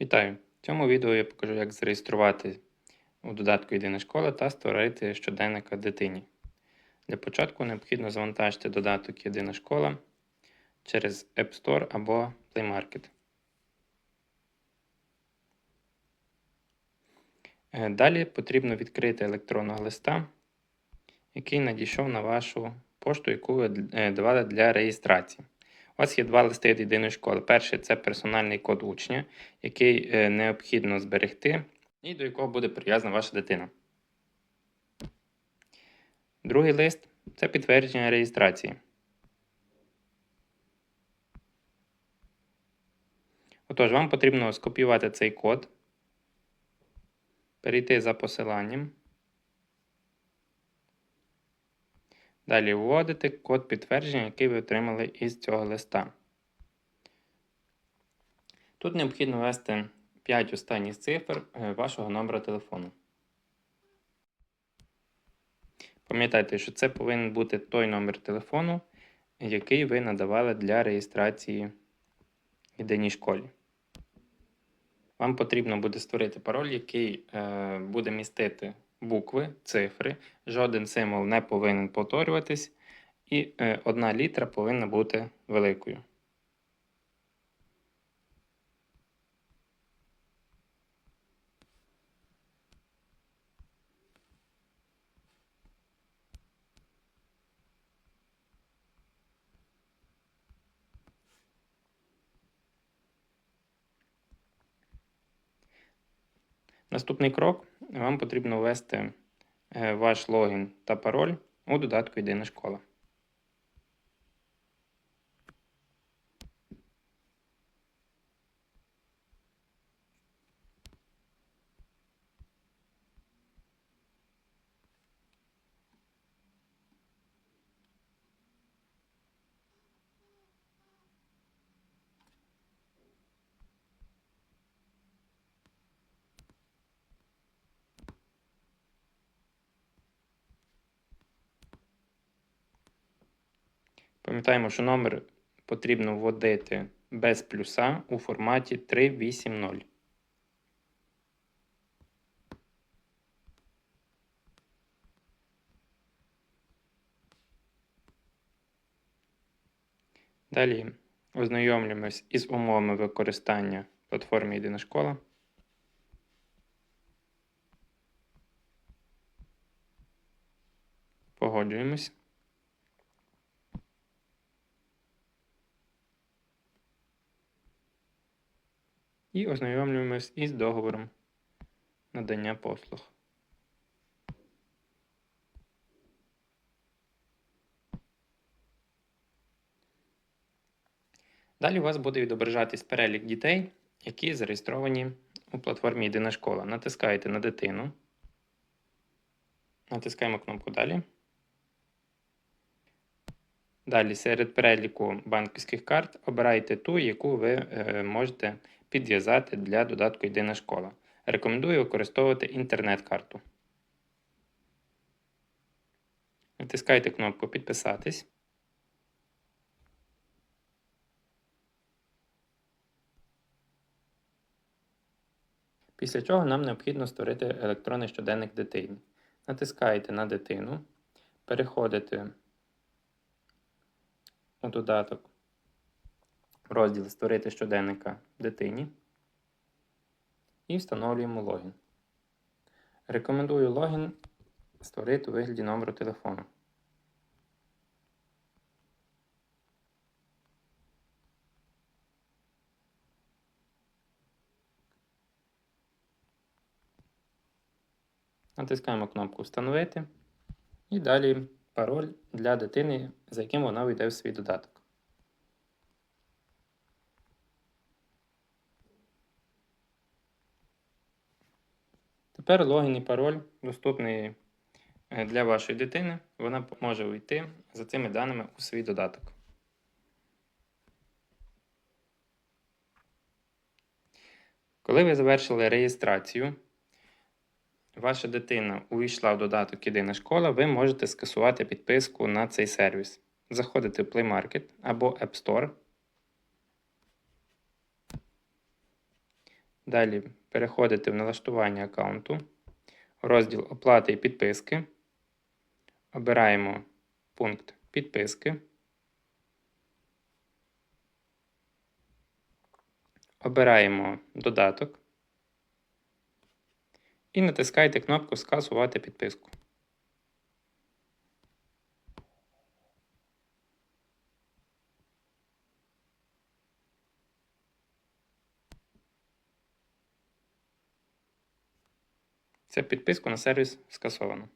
Вітаю! В цьому відео я покажу, як зареєструвати у додатку Єдина школа та створити щоденника дитині. Для початку необхідно завантажити додаток Єдина школа через App Store або Play Market. Е, Далі потрібно відкрити електронного листа, який надійшов на вашу пошту, яку ви е, давали для реєстрації. У вас є два листи від єдиної школи. Перший це персональний код учня, який е, необхідно зберегти, і до якого буде прив'язана ваша дитина. Другий лист це підтвердження реєстрації. Отож, вам потрібно скопіювати цей код, перейти за посиланням. Далі вводите код підтвердження, який ви отримали із цього листа. Тут необхідно ввести 5 останніх цифр е, вашого номера телефону. Пам'ятайте, що це повинен бути той номер телефону, який ви надавали для реєстрації в єдиній школі. Вам потрібно буде створити пароль, який е, буде містити букви, цифри, жоден символ не повинен повторюватись, і е, одна літера повинна бути великою. Наступний крок вам потрібно ввести е, ваш логін та пароль у додатку Єдина школа. Пам'ятаємо, що номер потрібно вводити без плюса у форматі 380. Далі ознайомлюємось із умовами використання платформи Єдина школа. Погоджуємось. І ознайомлюємось із договором надання послуг. Далі у вас буде відображатись перелік дітей, які зареєстровані у платформі Єдина школа. Натискаєте на дитину. Натискаємо кнопку Далі. Далі серед переліку банківських карт обирайте ту, яку ви е, можете підв'язати для додатку Єдина школа. Рекомендую використовувати інтернет-карту. Натискайте кнопку Підписатись. Після чого нам необхідно створити електронний щоденник дитини. Натискаєте на дитину, переходите у додаток розділ Створити щоденника дитині і встановлюємо логін. Рекомендую логін створити у вигляді номеру телефону. Натискаємо кнопку Встановити і далі пароль для дитини, за яким вона вийде в свій додаток. Тепер логін і пароль доступний е, для вашої дитини. Вона може увійти за цими даними у свій додаток. Коли ви завершили реєстрацію, ваша дитина увійшла в додаток Єдина школа, ви можете скасувати підписку на цей сервіс. Заходите в Play Market або App Store. Далі переходите в налаштування аккаунту, розділ оплати і підписки. Обираємо пункт підписки. Обираємо додаток і натискаєте кнопку Скасувати підписку. Це підписку на сервіс скасовано.